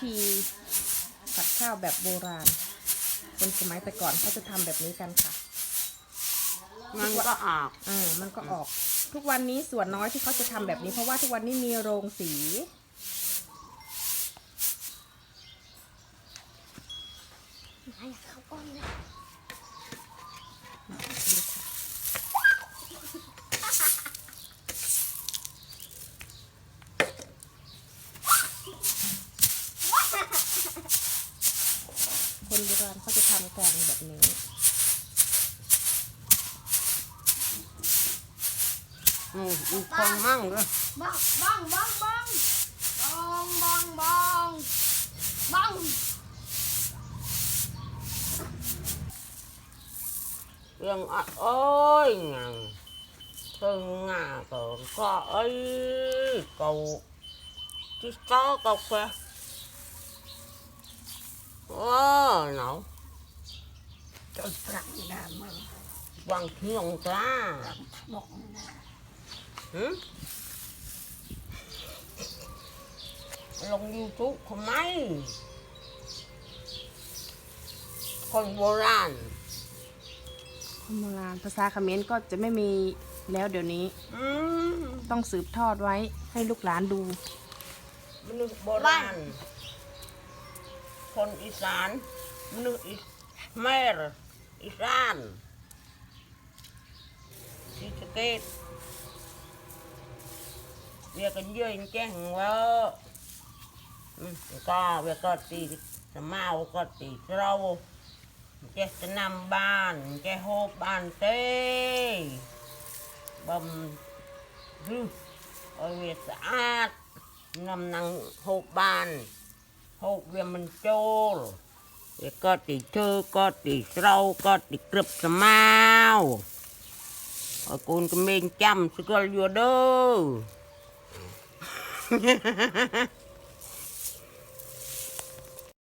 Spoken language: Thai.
ธีผัดข้าวแบบโบราณ คนสมัยแต่ก่อนเขาจะทำแบบนี้กันค่ะ มันก็ออกอ่ามันก็ออก ทุกวันนี้ส่วนน้อยที่เขาจะทำแบบนี้ เพราะว่าทุกวันนี้มีโรงสีไหนอะเขาก้อนเลย คนโบราณเขาจะทำกันแบบนี้ อืมอีกคนมั่งเลยบ้องบ้องบ้องบ้องบ้องบ้องบ้องบ้องเรื่องอะโอ้ยงังตึงงาก็ก็เอ้ย cầu chứ có cầu kìa ô nấu จนปรังน้ำมัน bằng thiồng ta บอกนะ hử lông youtube không mấy con bồ lan คนโบราณภาษาเขมรก็จะไม่มีแล้วเดี๋ยวนี้ ừ. ต้องสืบทอดไว้ให้ลูกหลานดูมนุษย์โบราณ คนอีสานมนุษย์อีแม่อีสานศรีสเกษเวียกันเยอะแจ้งว่าอืมก็เวียก็ตีสมาวก็ตีเราแกจะนำบ้านแกโฮบบ้านเต้บำรึเอาเวียสะอาดนำนางหกบาน ហូបវាមិនចូលវាកត់ពីឈើកត់ពីស្រោកត់ពីក្រឹបស្មៅឲ្យកូនក្មេងចាំស្គាល់យល់ទៅ Ha ha ha ha.